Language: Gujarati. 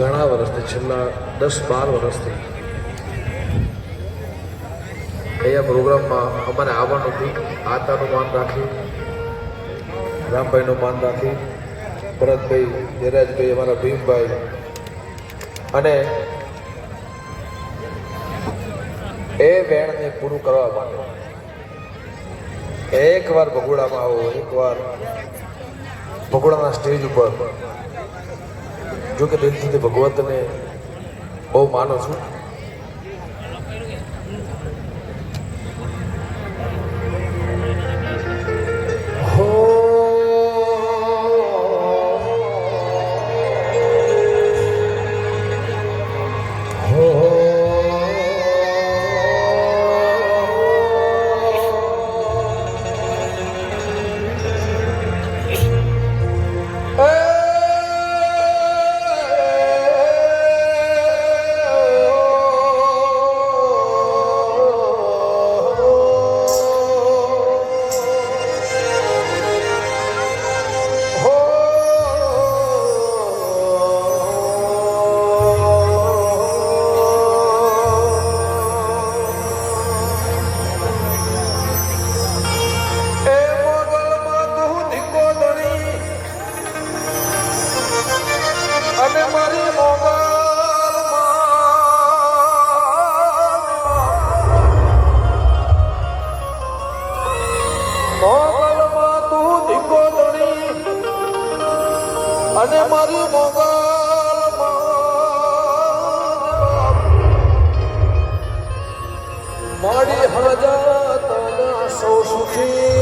ઘણા વર્ષથી, છેલ્લા દસ બાર વર્ષથી અહીંયા પ્રોગ્રામમાં અમારે આવવાનું હતું. આતાનું માન રાખી, રામભાઈનું માન રાખી, ભરતભાઈ, ધીરાજભાઈ, અમારા ભીમભાઈ અને એ વેણને પૂરું કરવા માટે એકવાર ભગોડામાં આવો એકવાર ભગોડાના સ્ટેજ ઉપર જો કે દિલથી ભગવતને બહુ માનો છું. અને મારી મોગલ મારી હજા તના સૌ સુખી.